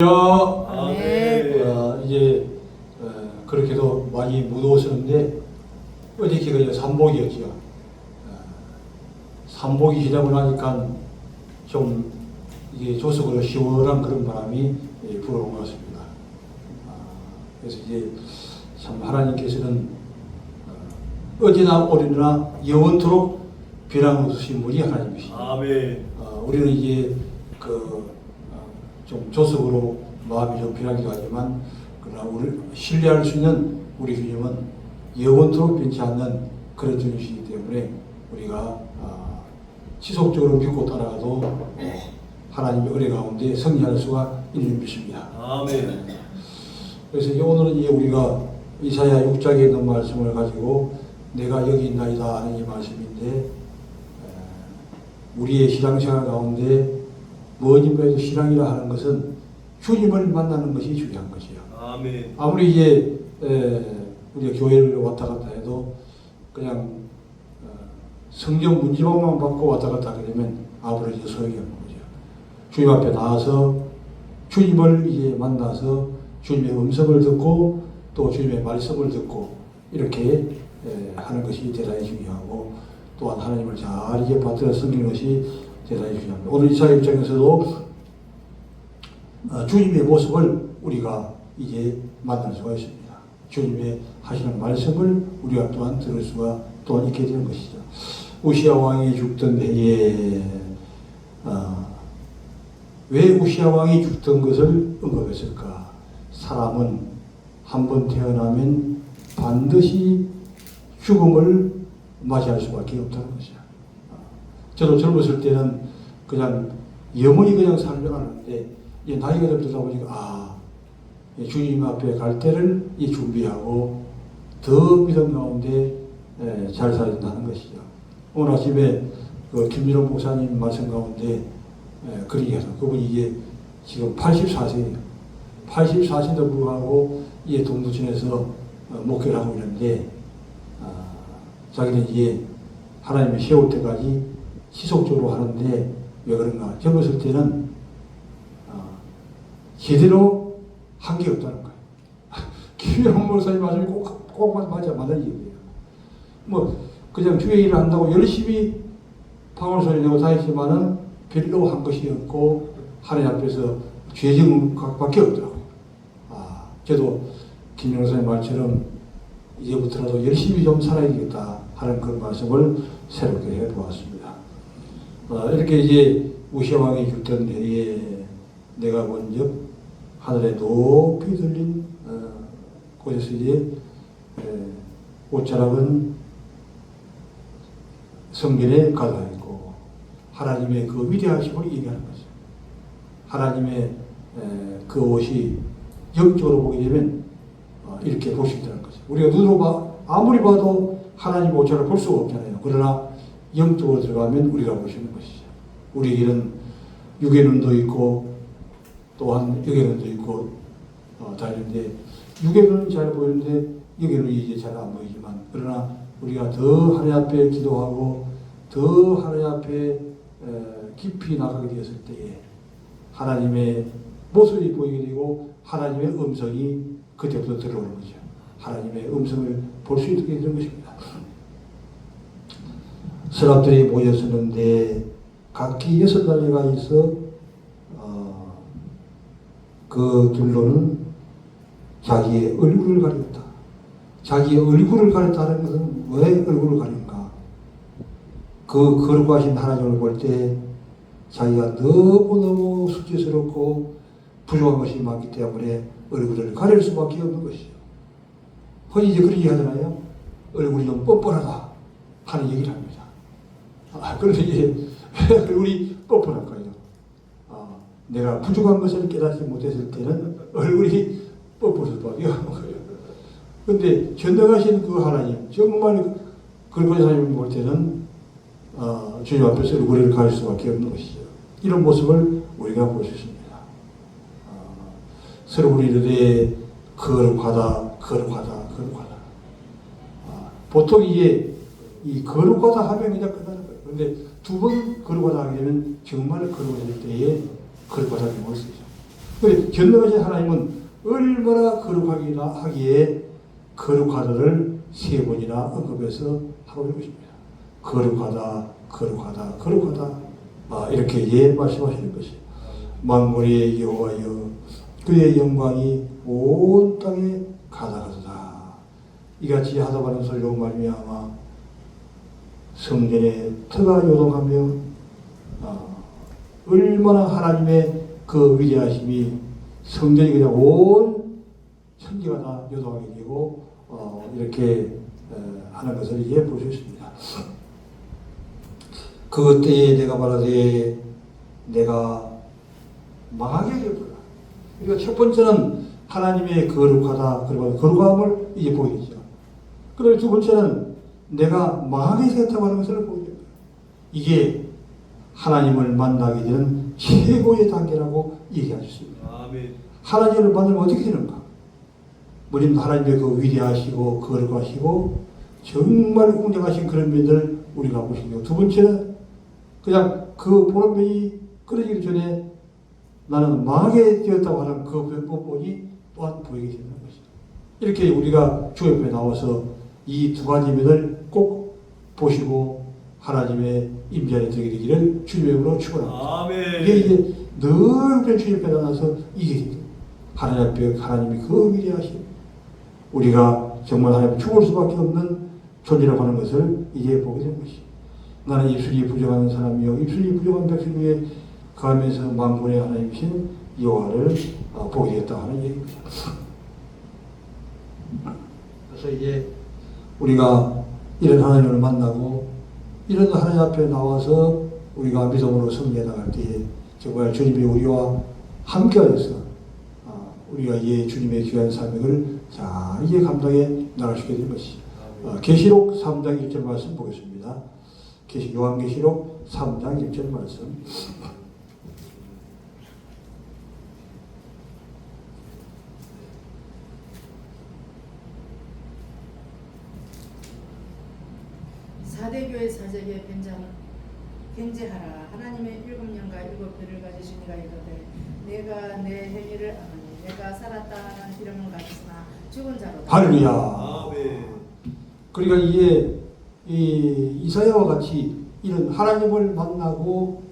아, 네. 어, 이제 어, 그렇게도 많이 무더웠었는데 어저께가 이제 삼복이었지요. 어, 삼복이 지나고 나니까 좀 이게 조석으로 시원한 그런 바람이 예, 불어온 것 같습니다. 아, 그래서 이제 참 하나님께서는 어, 어제나 오늘이나 영원토록 변함 없으신 분이 하나님이십니다. 아멘. 어, 우리는 이제 그 좀 조석으로 마음이 좀 변하기도 하지만 그러나 우리 신뢰할 수 있는 우리 주님은 영원토록 변치 않는 그런 주님이시기 때문에 우리가 아, 지속적으로 믿고 따라가도 어, 하나님의 은혜 가운데 승리할 수가 있는 것입니다. 아멘. 그래서 이제 오늘은 이제 우리가 이사야 6장에 있는 말씀을 가지고 내가 여기 있나이다 하는 이 말씀인데 에, 우리의 신앙생활 가운데 뭐니 뭐해도 신앙이라 하는 것은 주님을 만나는 것이 중요한 것이요. 아멘. 아무리 이제 에, 우리가 교회를 왔다 갔다 해도 그냥 어, 성경 문지방만 받고 왔다 갔다 하게 되면 아무런 이제 소용이 없는 거죠. 주님 앞에 나와서 주님을 이제 만나서 주님의 음성을 듣고 또 주님의 말씀을 듣고 이렇게 에, 하는 것이 대단히 중요하고 또한 하나님을 잘 이제 받들어 섬기는 것이 대단히 중요합니다. 오늘 이사 입장에서도 어, 주님의 모습을 우리가 이제 만날 수가 있습니다. 주님의 하시는 말씀을 우리가 또한 들을 수가 또한 있게 되는 것이죠. 우시아 왕이 죽던 해에 어, 왜 우시아 왕이 죽던 것을 언급했을까? 사람은 한 번 태어나면 반드시 죽음을 맞이할 수밖에 없다는 것이야. 저도 젊었을 때는 그냥 영원히 그냥 살려가는데 이제 나이가 들다 보니까 아이 주님 앞에 갈 때를 이 준비하고 더 믿음 가운데 에, 잘 살아야 된다는 것이죠. 오늘 아침에 그 김민호 목사님 말씀 가운데 에, 그런 얘기해서 그분이 이제 지금 84세예요. 84세도 불구하고 이제 동두천에서 어, 목회를 하고 있는데 아, 자기는 이제 하나님이 세울 때까지 지속적으로 하는데 왜 그런가? 젊었을 때는 어, 제대로 한 게 없다는 거예요. 김영호 목사님 말씀이 꼭, 꼭 맞아, 맞는 얘기예요. 뭐, 그냥 주의 일을 한다고 열심히 방울 소리 내고 다녔지만은 별로 한 것이 없고, 하나님 앞에서 죄정밖에 없더라고요. 아, 저도 김영호 목사님 말처럼 이제부터라도 열심히 좀 살아야겠다 하는 그런 말씀을 새롭게 해 보았습니다. 어, 이렇게 이제 우시아 왕이 죽던 해에 내가 먼저 하늘에 높이 들린 어, 곳에서 이제 에, 옷자락은 성전에 가다 있고 하나님의 그 위대하심을 얘기하는 거죠. 하나님의 에, 그 옷이 영적으로 보게 되면 어, 이렇게 볼 수 있다는 거죠. 우리가 눈으로 봐 아무리 봐도 하나님 옷자락을 볼 수가 없잖아요. 그러나 영적으로 들어가면 수 있는 것이죠. 우리에게는 눈도 있고 또한 눈도 있고 어, 다 있는데 육의 눈은 잘 보이는데 눈이 이제 잘 안 보이지만 그러나 우리가 더 하나님 앞에 기도하고 더 하나님 앞에 에, 깊이 나가게 되었을 때에 하나님의 모습이 보이게 되고 하나님의 음성이 그때부터 들어오는 거죠. 하나님의 음성을 볼 수 있게 되는 것입니다. 사람들이 모였었는데 각기 여섯 날개가 있어 어, 그 둘로는 자기의 얼굴을 가렸다. 자기의 얼굴을 가렸다는 것은 왜 얼굴을 가린가? 그 거룩하신 하나님을 볼 때 자기가 너무너무 수치스럽고 부족한 것이 많기 때문에 얼굴을 가릴 수밖에 없는 것이죠. 흔히 이제 그런 얘기 하잖아요. 얼굴이 좀 뻔뻔하다 하는 얘기를 합니다. 아, 그런데 이제 왜 얼굴이 뻔뻔할까요? 아, 내가 부족한 것을 깨닫지 못했을 때는 얼굴이 없는 거예요. 근데 전능하신 그 하나님, 정말 그런 하나님 볼 때는 어, 주님 앞에서 얼굴을 가릴 수밖에 없는 것이죠. 이런 모습을 우리가 볼 수 있습니다. 어, 서로 우리 이르되 거룩하다, 거룩하다, 거룩하다. 아, 보통 이게 이 거룩하다 하면 그냥 끝나는 거예요. 그런데 두번 하게 되면 정말 거룩해질 때에 거룩하다는 것을 쓰죠. 그래 전능하신 하나님은 얼마나 거룩하기나 하기에 거룩하다를 세 번이나 언급해서 하고 있는 것입니다. 거룩하다, 거룩하다, 거룩하다. 아, 이렇게 예 말씀하시는 것이 만군의 여호와여 그의 영광이 온 땅에 가다가도다. 이같이 하다가는 소리로 말미암아 성전에 터가 요동하며 아, 얼마나 하나님의 그 위대하심이 성전이 그냥 온 천지가 다 요동하게 되고 어, 이렇게 어, 하는 것을 이제 볼 수 있습니다. 그때에 내가 말하되 내가 망하게 되었구나. 그러니까 첫 번째는 하나님의 거룩하다, 그리고 거룩함을 이제 보게 되죠. 그리고 두 번째는 내가 망하게 되었다고 하는 것을 보게 됩니다. 이게 하나님을 만나게 되는 최고의 단계라고 얘기하셨습니다. 아멘. 하나님을 만나면 어떻게 되는가? 우리는 하나님의 그 위대하시고 거룩하시고 정말 웅장하신 그런 면을 우리가 보시고 두 번째는 그냥 그 보는 면이 끊어지기 전에 나는 망하게 되었다고 하는 그 부분이 또한 보이게 되는 것이다. 이렇게 우리가 주 옆에 나와서 이 두 가지 면을 꼭 보시고 하나님의 임재 안에 들게 되기를 주님으로 축원합니다. 아멘. 이게 이제 늘 주님 앞에 나가서 이게 됩니다. 하나님 앞에 하나님이 그 위대하심 우리가 정말 하나님 죽을 수밖에 없는 존재라고 하는 것을 이제 보게 된 것이 나는 입술이 부정한 사람이요 입술이 부정한 백성 중에 거하면서 만군의 하나님이신 여호와를 어, 보게 되었다 하는 얘기입니다. 그래서 이제 우리가 이런 하나님을 만나고 이런 하나님 앞에 나와서 우리가 믿음으로 승리해 나갈 때에 정말 주님이 우리와 함께하여서 아, 우리가 이 주님의 귀한 사명을 잘 이제 감당해 나갈 수 있게 된 것이 어, 계시록 3장 1절 말씀 보겠습니다. 계시 요한계시록 3장 1절 말씀. 사대교회 사제에게 변장 변제하라 하나님의 일곱 년과 일곱 배를 가지시니가 이르되 내가 내 행위를 아노니 내가 살았다는 이름을 가졌으나 죽은 자로다 할렐루야. 아멘. 그러니까 이게 이 이사야와 같이 이런 하나님을 만나고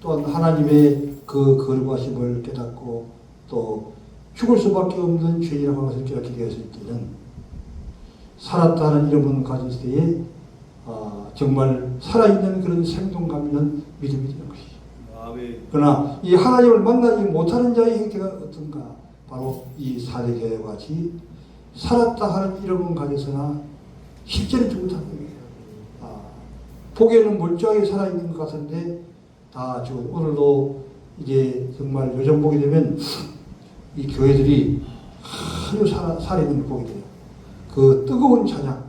또한 하나님의 그 거룩하심을 깨닫고 또 죽을 수밖에 없는 죄인이라고 하는 것을 깨닫게 되었을 때는 살았다는 이름을 가졌을 때에 아, 정말 살아있는 그런 생동감 있는 믿음이 되는 것이죠. 아멘. 그러나 이 하나님을 만나지 못하는 자의 형태가 어떤가? 바로 이 사대교회와 같이 살았다 하는 이름은 가졌으나 실제는 죽었다는 거예요. 아, 보기에는 멀쩡하게 살아있는 것 같은데 다 지금 오늘도 이제 정말 요즘 보게 되면 이 교회들이 아주 살아, 살아있는 걸 보게 돼요. 그 뜨거운 찬양,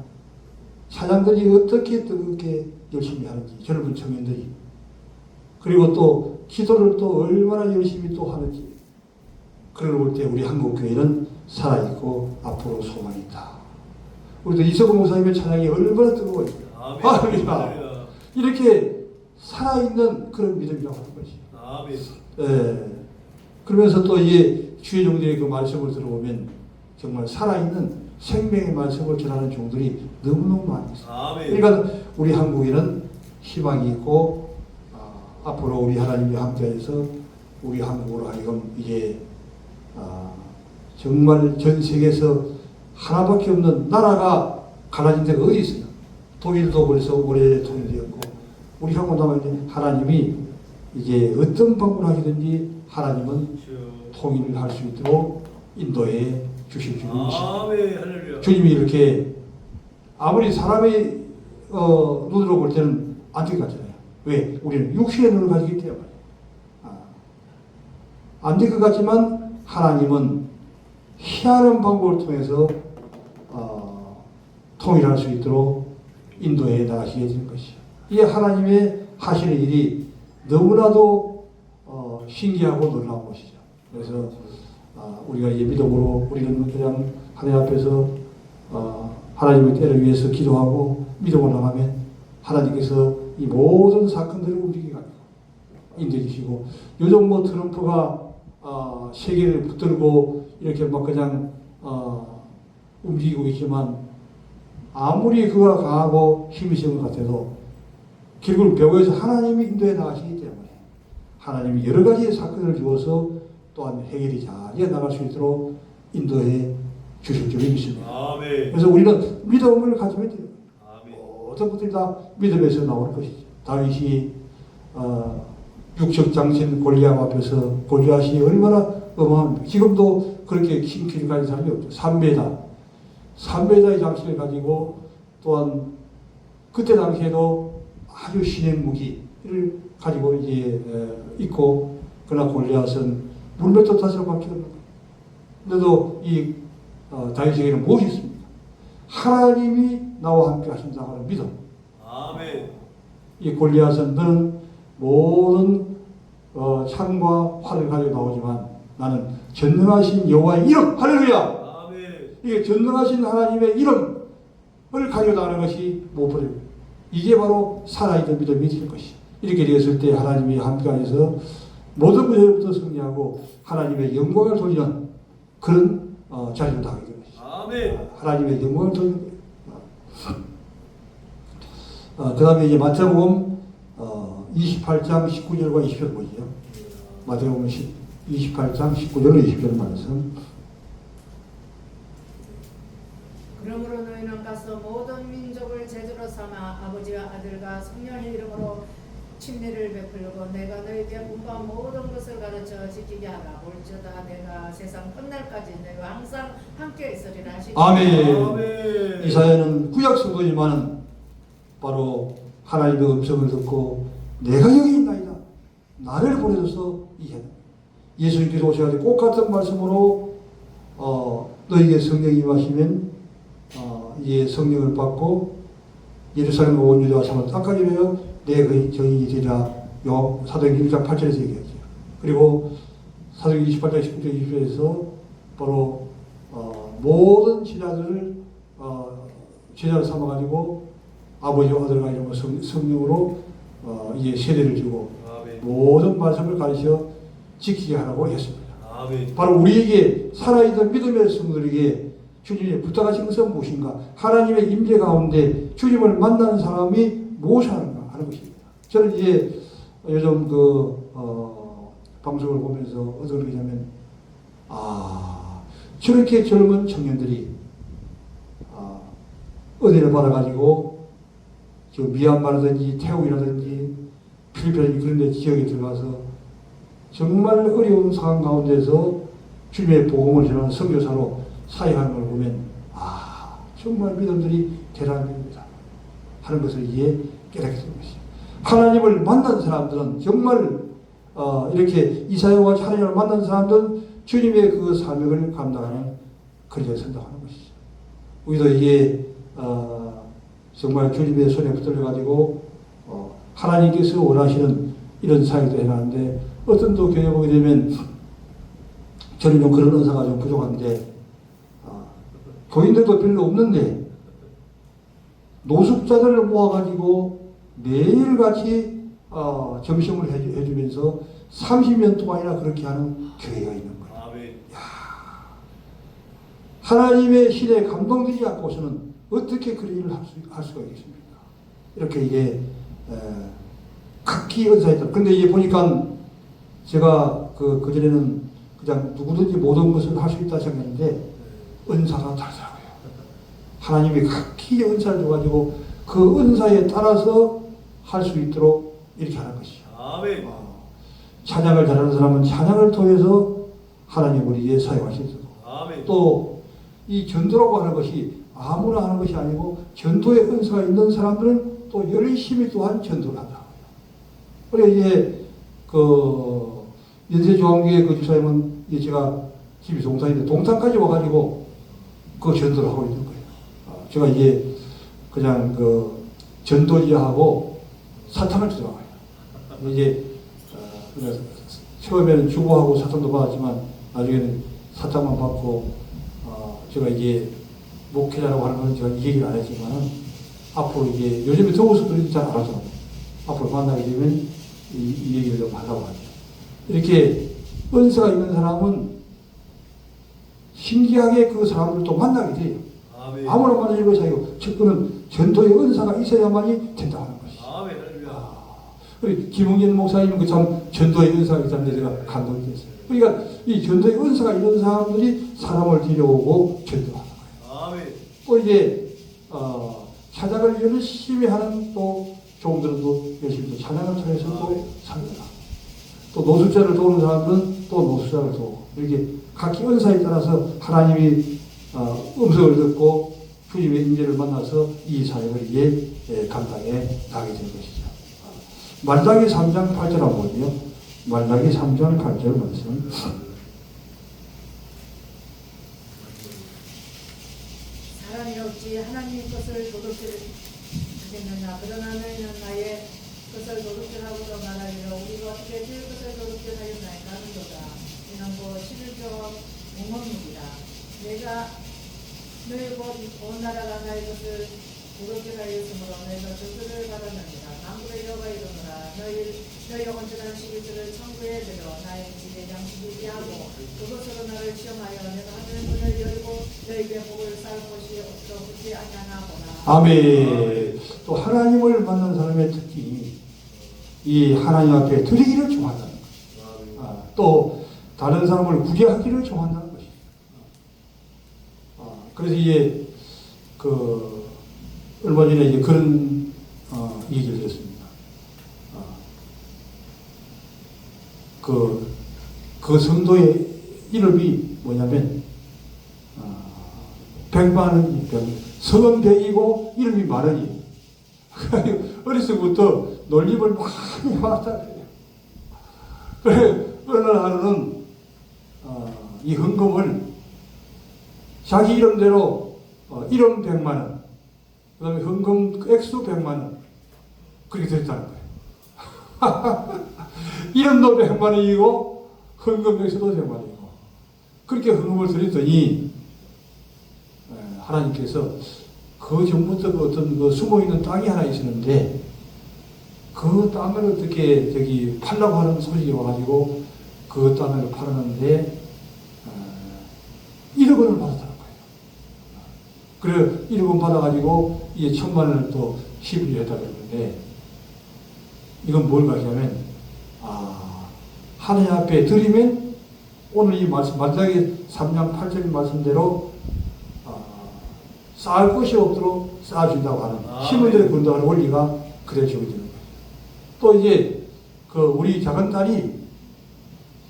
찬양들이 어떻게 뜨겁게 열심히 하는지 젊은 청년들이 그리고 또 기도를 또 얼마나 열심히 또 하는지 그걸 볼 때 우리 한국 교회는 살아있고 앞으로 소망이 있다. 우리도 이석훈 목사님의 찬양이 얼마나 뜨거워요. 아멘. 이렇게 살아있는 그런 믿음이라고 하는 것이. 아멘. 예. 그러면서 또 이 주의 종들의 그 말씀을 들어보면 정말 살아있는 생명의 말씀을 전하는 종들이 너무너무 많이 있어요. 아멘. 그러니까 우리 한국에는 희망이 있고 아, 앞으로 우리 하나님이 함께해서 우리 한국으로 하여금 이제 아, 정말 전 세계에서 하나밖에 없는 나라가 갈라진 데가 어디 있어요? 독일도 그래서 오래 통일되었고 우리 한국 남아있는 하나님이 이제 어떤 방법을 하시든지 하나님은 주. 통일을 할 수 있도록 인도해 주실 주님이십니다. 아멘. 할렐루야. 주님이 이렇게 아무리 사람의 어, 눈으로 볼 때는 안될 것 같잖아요. 왜? 우리는 육신의 눈을 가지기 때문에. 아, 안될 것 같지만 하나님은 희한한 방법을 통해서 어, 통일할 수 있도록 인도해 나가시게 되는 것이요. 이게 하나님의 하시는 일이 너무나도 어, 신기하고 놀라운 것이죠. 그래서 아, 우리가 이 믿음으로 우리는 그냥 하나님 앞에서 어, 하나님의 때를 위해서 기도하고 믿음으로 나가면 하나님께서 이 모든 사건들을 움직이게 합니다. 인도해 주시고 요즘 뭐 트럼프가 아, 어, 세계를 붙들고 이렇게 막 그냥 어, 움직이고 있지만 아무리 그가 강하고 힘이 있는 것 같아도 결국 벽에서 하나님이 인도해 나가시기 때문에 하나님이 여러 가지 사건을 주어서 또한 해결이 잘 나갈 수 있도록 인도해 주실 줄 믿습니다. 아멘. 그래서 우리는 믿음을 가지면 돼요. 아멘. 모든 것들이 다 믿음에서 나오는 것이죠. 다윗이 어, 육적 장신 골리앗 앞에서 골리앗이 얼마나 어마합니까? 지금도 그렇게 킹키를 가진 사람이 없죠. 3m. 3m의 장신을 가지고 또한 그때 당시에도 아주 신의 무기를 가지고 이제 에, 있고 그러나 골리앗은 물맷도 탓을 받기도 그래도 이 어, 다윗에게는 무엇이 있습니까? 하나님이 나와 함께 하신다고 하는 믿음. 아멘. 이 골리앗은 너는 모든 어, 창과 활을 가지고 나오지만 나는 전능하신 여호와의 이름 할렐루야 아멘. 이게 전능하신 하나님의 이름을 가지고 나가는 것이 무엇보다 이게 바로 살아있는 믿음이 될 것이 이렇게 되었을 때 하나님이 함께 하셔서 모든 문제로부터 승리하고 하나님의 영광을 돌리는 그런 어, 자리를 당하게 되는 것이죠. 아멘. 하나님의 영광을 돌리는 거예요. 어, 그 다음에 이제 마태복음 어, 28장 19절과 20절 보죠. 마태복음 10, 28장 19절 20절 말씀. 그러므로 너희는 가서 모든 민족을 제주로 삼아 아버지와 아들과 성령의 이름으로 침례를 베풀고 내가 너희에게 분부한 모든 것을 가르쳐 지키게 하라 올저다 내가 세상 끝날까지 내가 항상 함께 있으리라 하시니 아멘. 아멘. 이사야는 구약 성도지만은 바로 하나님의 음성을 듣고 내가 여기 있나이다. 나를 보내줘서 이해다. 예수님께서 오셔가지고 꼭 같은 말씀으로 어, 너에게 성령이 임하시면 어, 이제 성령을 받고 예루살렘과 온 유대와 사마리 땅까지 이르러 내 되리라 요 사도행전 1장 8절에서 얘기하죠. 그리고 사도행전 28장 19절 20절에서 바로 어, 모든 제자들을 어, 제자를 삼아가지고 아버지와 아들과 이런 성, 성령으로 어, 이제 세례를 주고 아멘. 모든 말씀을 가르쳐 지키게 하라고 했습니다. 아멘. 바로 우리에게 살아있는 믿음의 성도들에게 주님이 부탁하신 것은 무엇인가? 하나님의 임재 가운데 주님을 만나는 사람이 무엇을 하는가 하는 것입니다. 저는 이제 요즘 그 어, 방송을 보면서 어떤 느끼냐면 아 저렇게 젊은 청년들이 아, 은혜를 받아가지고 저 미얀마라든지 태국이라든지 필리핀 그런 데 지역에 들어가서 정말 어려운 상황 가운데서 주님의 복음을 전하는 선교사로 사역하는 걸 보면 아 정말 믿음들이 대단합니다 하는 것을 이제 깨닫게 되는 것이죠. 하나님을 만난 사람들은 정말 어, 이렇게 이사야와 하나님을 만난 사람들은 주님의 그 사명을 감당하는 그리에 선다고 하는 것이죠. 우리도 이게 어, 정말 주님의 손에 붙들려 가지고 어, 하나님께서 원하시는 이런 사역도 해나는데 어떤 또 교회 보게 되면 저는 좀 그런 은사가 좀 부족한데 아, 교인들도 별로 없는데 노숙자들을 모아가지고 매일같이 어, 점심을 해주, 해주면서 30년 동안이나 그렇게 하는 교회가 있는 거예요. 아멘. 하나님의 신에 감동되지 않고서는 어떻게 그런 일을 할, 수, 할 수가 있겠습니까? 이렇게 이게 에, 극히 은사했다. 근데 이제 보니까 제가 그, 그전에는 그냥 누구든지 모든 것을 할 수 있다 생각했는데 은사가 다르더라고요. 하나님이 극히 은사를 줘가지고 그 은사에 따라서 할 수 있도록 이렇게 하는 것이죠. 아멘. 어, 찬양을 잘하는 사람은 찬양을 통해서 하나님 우리에게 사용하시고 아멘. 또이 전도라고 하는 것이 아무나 하는 것이 아니고 전도의 은사가 있는 사람들은 또 열심히 또한 전도를 한다. 그래 이제 그 연세 조항교회 그 집사님은 이제 제가 집이 동산인데 동산까지 와가지고 그 전도를 하고 있는 거예요. 아, 제가 이제 그냥 그 전도지하고 사탕을 주더라고요. 이제 어, 처음에는 주고하고 사탕도 받았지만 나중에는 사탕만 받고 어, 제가 이제 목회자라고 하는 건 제가 이 얘기를 안 했지만은 앞으로 이제 요즘에 더워서 그런지 잘 알아서 앞으로 만나게 되면 이, 이 얘기를 좀 하려고 하죠. 이렇게 은사가 있는 사람은 신기하게 그 사람들도 만나게 돼요. 아멘. 아무나 만나지 못하고 그는 전도의 은사가 있어야만이 된다고 하는. 할렐루야. 우리 김홍진 목사님은 그참 전도의 은사가 있다는데 제가 감동이 됐어요. 그러니까 이 전도의 은사가 있는 사람들이 사람을 데려오고 전도하는 거예요. 아멘. 또 이제 어, 찬양을 열심히 하는 또 종들은 또 열심히 또 찬양을 통해서 또 살려라. 또 노숙자를 도우는 사람들은 또 노숙자를 도우고 이렇게 각기 은사에 따라서 하나님이 어, 음성을 듣고 주님의 인재를 만나서 이 사역을 이제 예, 감당해 나게 되는 것이죠. 말라기 3장 8절 한번 보요 말라기 3장 8절 말씀. 사람이 없지 하나님 것을 도둑질 하겠느냐? 그러나 너희는 나의 것을 도둑질하고도 말하기로 우리가 어떻게 주의 것을 도둑질하였나이까 하는도다. 이는 곧 11조 공헌문이라 내가 너희 곧온 나라가 나의 것을 도둑질하였으므로 너희가 저주를 받았느니라 망구의 여호와 이르노라 너희 너희 온전한 시기들을 천국에 들여 나의 집에 양식이게 하고 그것으로 나를 시험하여 내가 하늘 문을 열고 너희에게 복을 쌓을 것이 없어 굳지 아니하나보나 아멘. 또 하나님을 만난 사람의 특징이 이 하나님 앞에 드리기를 좋아한다는 것. 아, 또 다른 사람을 구제하기를 좋아한다는 것이. 아, 그래서 이제 그 얼마 전에 이제 그런 어, 얘기를 들었습니다. 아, 그, 그 성도의 이름이 뭐냐면 아, 백만원, 백, 성은 백이고 이름이 만원이. 어렸을 때부터 놀림을 많이 받았다. 그래, 어느 날 하루는, 어, 이 헌금을 자기 이름대로, 어, 이름 100만원, 그 다음에 헌금 액수 100만 원, 그렇게 됐다는 거예요. 이름도 100만 원이고, 헌금 액수도 100만 원이고, 그렇게 헌금을 드렸더니, 에, 하나님께서 그 전부터 그 어떤 그 숨어 있는 땅이 하나 있었는데 그 땅을 어떻게 저기 팔라고 하는 소식이 와가지고 그 땅을 팔았는데 어, 1억 원을 거예요. 그래 1억 원 받아가지고 이제 천만 원을 또 시비를 했다 그러는데 이건 뭘 가르치냐면 아 하나님 앞에 드리면 오늘 이 말씀 마지막에 3장 8절 말씀대로 아, 쌓을 것이 없도록 쌓아준다고 하는 아, 힘을 들여 네. 군다는 원리가 그래 지어지는 거예요. 또 이제 그 우리 작은 딸이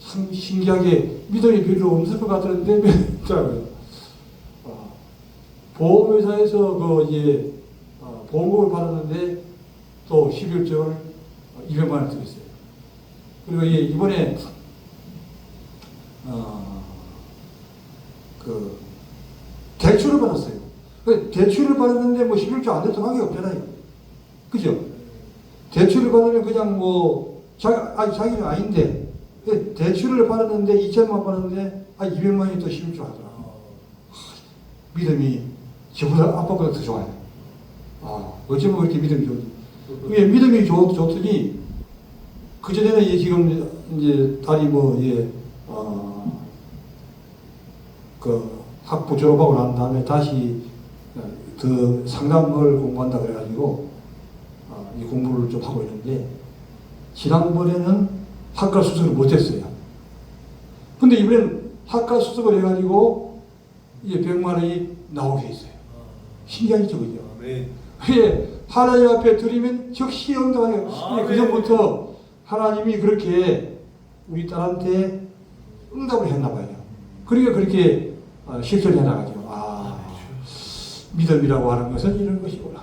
참 신기하게 믿음이 별로 없을 것 같았는데 믿더라고요. 어, 보험회사에서 그 이제 어, 보험금을 받았는데 또 11조를 200만 원 들었어요. 그리고 이제 이번에 어, 그 대출을 받았어요. 그 대출을 받았는데 뭐 11조 안 됐던 관계 없잖아요. 그죠? 대출을 받으면 그냥 뭐 자기 아니 자기는 아닌데 그 대출을 받았는데 2천만 받았는데 아 200만이 또 11조 하더라. 믿음이 저보다 아빠보다 더 좋아요. 아 어쩌면 그렇게 믿음이 좋지? 그게 믿음이 좋, 좋더니 그 전에는 이제 지금 이제 딸이 뭐 예, 어, 그 학부 졸업하고 난 다음에 다시 그 상담을 공부한다 그래가지고 어, 이 공부를 좀 하고 있는데 지난번에는 학과 수습을 못했어요. 근데 이번에는 학과 수습을 해가지고 이제 100만 원이 나오게 있어요. 신기하죠, 그죠? 아멘. 예, 하나님 앞에 드리면 즉시 응답하여 아멘. 그 전부터 하나님이 그렇게 우리 딸한테 응답을 했나 봐요. 그러니까 그렇게 어, 실천해 나가죠. 아, 믿음이라고 하는 것은 이런 것이구나.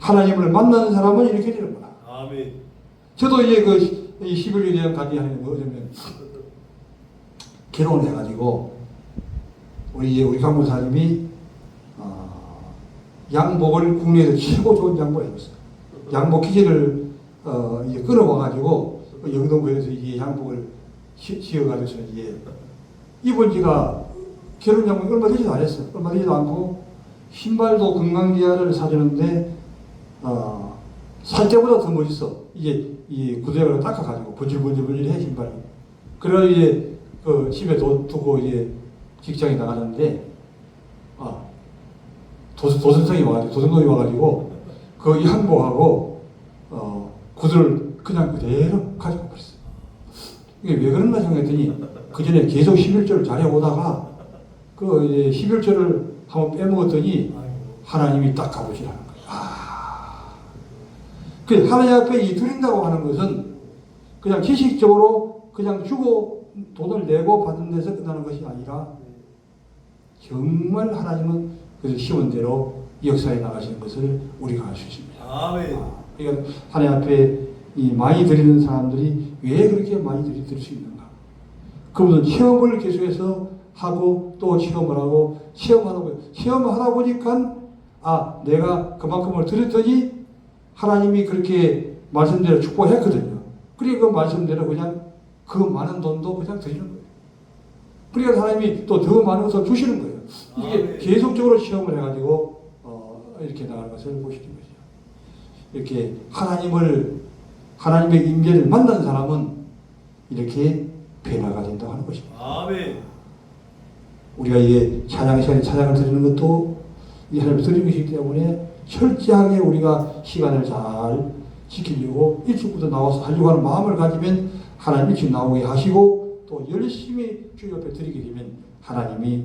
하나님을 만나는 사람은 이렇게 되는구나. 아멘. 저도 이제 그 11일 대한 가기 하는 거 어쩌면 결혼을 해가지고 우리 이제 우리 강무사님이 어, 양복을 국내에서 최고 좋은 양복을 입었어요. 양복 기계를 어, 이제 끌어와가지고 그 영동구에서 이게 양복을 시- 지어가지고 이제 입은 지가 결혼 양복이 얼마 되지도 않았어요. 얼마 되지도 않고 신발도 건강기아를 사주는데 어, 살 때보다 더 멋있어. 이게 이 구두약을 닦아가지고 번질번질번질해 신발이. 그래 이제 그 집에 둬- 두고 이제 직장에 나가는데 아 도, 도선생이 와가지고 도선동이 와가지고 그 양보하고 어 구두를 그냥 그대로 가지고 버렸어요. 이게 왜 그런가 생각했더니 그 전에 계속 11조를 잘해오다가 그 이제 11조를 한번 빼먹었더니 하나님이 딱 가보시라는 거예요. 아. 그 하나님 앞에 이 드린다고 하는 것은 그냥 지식적으로 그냥 주고 돈을 내고 받는 데서 끝나는 것이 아니라 정말 하나님은 그 시원 대로 역사에 나가시는 것을 우리가 알 수 있습니다. 아멘. 그러니까 하나님 앞에 이 많이 드리는 사람들이 왜 그렇게 많이 드릴 수 있는가? 그분은 체험을 계속해서 하고 또 체험을 하고 체험하다 보니 체험하다 보니까 아 내가 그만큼을 드렸더니 하나님이 그렇게 말씀대로 축복했거든요. 그러니까 그 말씀대로 그냥 그 많은 돈도 그냥 드리는 거예요. 그러니까 하나님이 또 더 많은 것을 주시는 거예요. 이게 아멘. 계속적으로 체험을 해가지고 어, 이렇게 나가는 것을 보시는 거죠. 이렇게 하나님을 하나님의 임재를 만난 사람은 이렇게 변화가 된다고 하는 것입니다. 아멘. 우리가 이게 찬양 시간에 찬양을 드리는 것도 이 하나님 드리는 것이기 때문에 철저하게 우리가 시간을 잘 지키려고 일찍부터 나와서 하려고 하는 마음을 가지면 하나님 일찍 나오게 하시고 또 열심히 주 옆에 드리게 되면 하나님이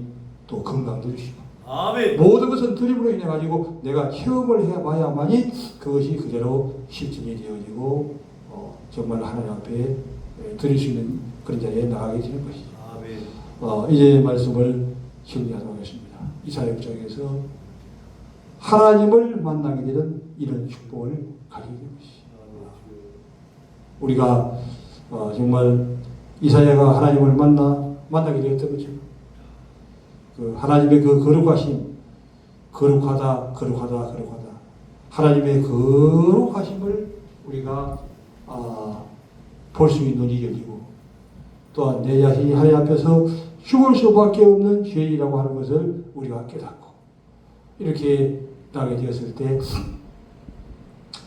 또 건강도 주시고 아멘. 모든 것은 드림으로 인해 가지고 내가 체험을 해봐야만이 그것이 그대로 실증이 되어지고 어, 정말 하나님 앞에 에, 드릴 수 있는 그런 자리에 나가게 되는 것이죠. 아멘. 어, 이제 말씀을 정리하도록 하겠습니다. 이사역장에서 하나님을 만나게 되는 이런 축복을 가지게 된 것이죠. 우리가 어, 정말 이사야가 하나님을 만나 만나게 되었던 것처럼 그 하나님의 그 거룩하심 거룩하다 거룩하다 거룩하다. 하나님의 거룩하심을 우리가 아, 볼수 있는 눈이 열리고 또한 내 자신이 하나님 앞에서 죽을 수밖에 없는 죄인이라고 하는 것을 우리가 깨닫고 이렇게 나게 되었을 때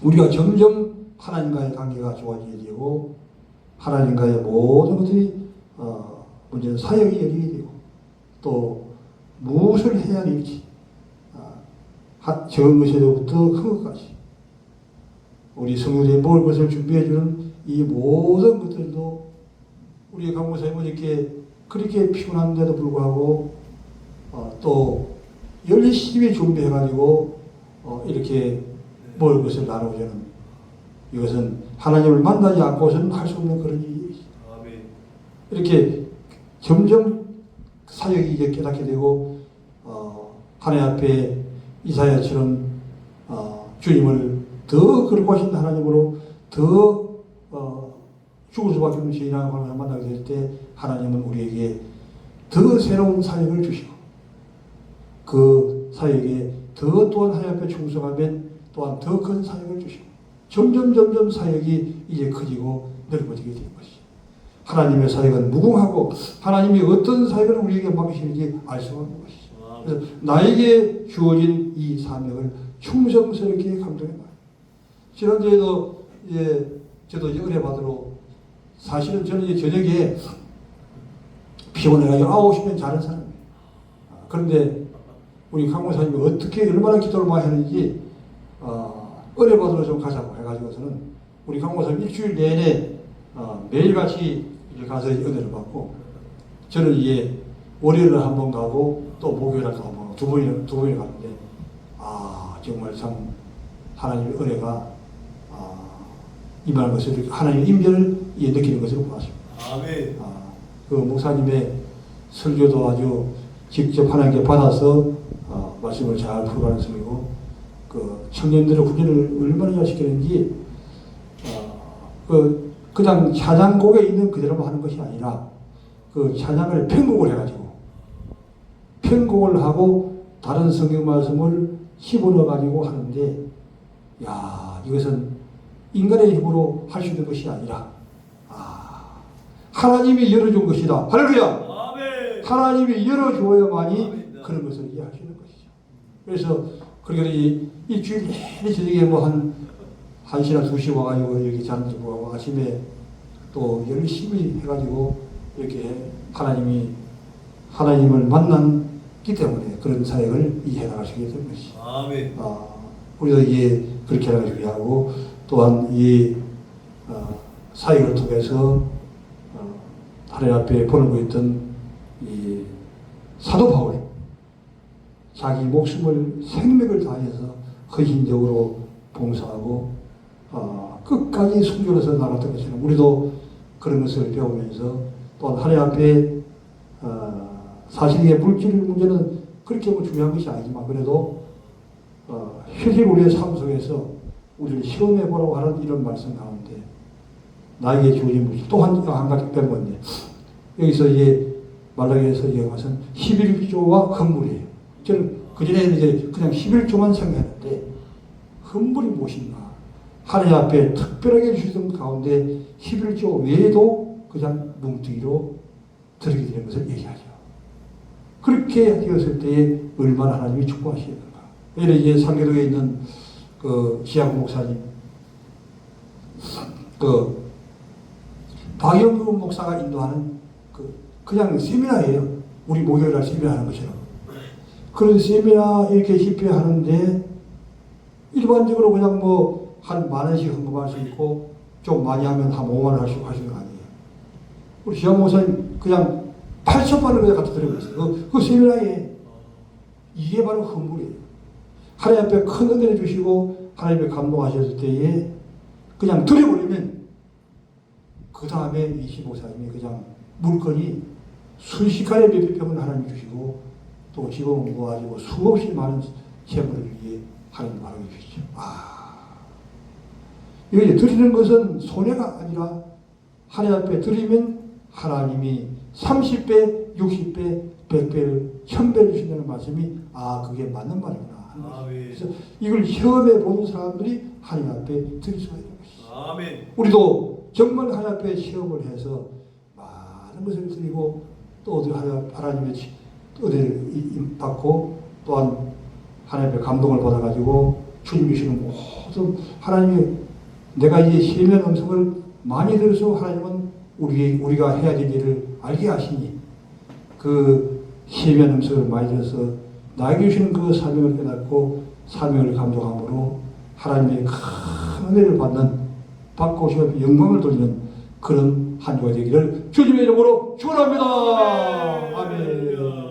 우리가 점점 하나님과의 관계가 좋아지게 되고 하나님과의 모든 것들이 어, 문제는 사역이 열리게 되고 또 무엇을 해야 될지 아, 하- 적은 것에서부터 큰 것까지 우리 성도들이 먹을 것을 준비해주는 이 모든 것들도 우리 강목사님은 이렇게 그렇게 피곤한데도 불구하고 어, 또 열심히 준비해가지고 어, 이렇게 먹을 것을 나누려는 이것은 하나님을 만나지 않고서는 할 수 없는 그런. 아멘. 이렇게 점점 사역이 이제 깨닫게 되고 어, 하나님 앞에 이사야처럼 어, 주님을 더 거룩하신 하나님으로 더 어, 죽을 수밖에 없는 죄인이라고 하나님을 만나게 될 때 하나님은 우리에게 더 새로운 사역을 주시고 그 사역에 더 또한 하나님 앞에 충성하면 또한 더 큰 사역을 주시고 점점 점점 사역이 이제 커지고 넓어지게 되는 것이죠. 하나님의 사역은 무궁하고 하나님이 어떤 사역을 우리에게 맡기시는지 알 수가 없는 것이죠. 아멘. 그래서 나에게 주어진 이 사명을 충성스럽게 감당해 봐요. 지난주에도 이제 저도 은혜 받으러 사실은 저는 이제 저녁에 피곤해가지고 아홉 시면 자는 사람이에요. 아, 그런데 우리 강목사님이 어떻게 얼마나 기도를 많이 하는지 어, 은혜 받으러 좀 가자고 해가지고서는 우리 강목사님 일주일 내내 어, 매일같이 가서 은혜를 받고 저는 이제 월요일에 한 번 가고 또 목요일에 또한번 가고 두 번이나 두 번이나 가는데 아 정말 참 하나님의 은혜가 아, 임하는 것을 하나님의 임재를 예, 느끼는 것을 보았습니다. 아멘. 아, 그 목사님의 설교도 아주 직접 하나님께 받아서 어, 말씀을 잘 풀어가는 설교, 그 청년들의 훈련을 얼마나 잘 시키는지 어, 그 그냥 찬양곡에 있는 그대로만 하는 것이 아니라 그 찬양을 편곡을 해가지고 편곡을 하고 다른 성경 말씀을 집어넣어 가지고 하는데 야 이것은 인간의 힘으로 할 수 있는 것이 아니라 아 하나님이 열어준 것이다 할렐루야. 하나님이 열어줘야만이 아멘. 그런 것을 이해할 수 있는 것이죠 그래서 그러니까 이 일주일 내내 저녁에 뭐한 1시나 2시 와가지고 거 보고 아침에 또 열심히 해가지고 이렇게 하나님이 하나님을 만났기 때문에 그런 사역을 이해 나가시게 된 것이죠. 아멘. 아, 우리도 이에 그렇게 하기를 하고 또한 이 어, 사역을 통해서 어, 하나님 앞에 보내고 있던 이 사도 바울 자기 목숨을 생명을 다해서 헌신적으로 봉사하고 어, 끝까지 순교해서 나갔던 것처럼 우리도 그런 것을 배우면서 또한 하나님 앞에 어, 사실 이게 물질 문제는 그렇게 뭐 중요한 것이 아니지만 그래도 어, 실제 우리의 삶 속에서 우리를 시험해 보라고 하는 이런 말씀 가운데 나에게 주어진 물질 또한 한 가지 빼는 건데 여기서 이제 말라기에서 얘기한 것은 11조와 헌물이에요. 저는 그전에는 이제 그냥 11조만 생각했는데 헌물이 무엇인가? 하나님 앞에 특별하게 주시던 가운데 11조 외에도 그냥 뭉뚱이로 드리게 되는 것을 얘기하죠. 그렇게 되었을 때에 얼마나 하나님이 축복하시겠는가. 예를 이제 상계도에 있는 그 지학 목사님, 그 박영규 목사가 인도하는 그 그냥 세미나예요. 우리 목요일 날 세미나 하는 것처럼. 그런 세미나 이렇게 집회하는데 일반적으로 그냥 뭐 한 만 원씩 헌금할 수 있고 좀 많이 하면 한 5만 원 할수 하시는 거 아니에요. 우리 지학 목사님 그냥 8천만 원을 그냥 갖다 드리고 있어요. 그, 그 세미나에 이게 바로 헌물이에요. 하나님 앞에 큰 은혜를 주시고 하나님의 감동하셨을 때에 그냥 드려버리면 그 다음에 이 시목사님이 그냥 물건이 순식간에 몇백 평을 하나님 주시고 또 지금 모아지고 수없이 많은 재물을 위해 하나님 바라게 주시죠. 아, 이제 드리는 것은 손해가 아니라 하나님 앞에 드리면 하나님이 30배, 60배, 100배를, 1000배를 주신다는 말씀이 아, 그게 맞는 말이구나. 거죠. 아멘. 그래서 이걸 시험해 보는 사람들이 하나님 앞에 드릴 수가 있는 것이죠. 아멘. 우리도 정말 하나님 앞에 시험을 해서 많은 것을 드리고 또 하나- 하나님의 지- 은혜를 받고 또한 하나님 앞에 감동을 받아가지고 주님 주시는 모든 하나님의 내가 이 시험의 음성을 많이 들어서 하나님은 우리, 우리가 해야 될 일을 알게 하시니 그 시험의 음성을 많이 들어서 나에게 주시는 그 사명을 깨닫고 사명을 감독함으로 하나님의 큰 은혜를 받는 받고 싶은 영광을 돌리는 그런 한 주가 되기를 주님의 이름으로 축원합니다. 아멘.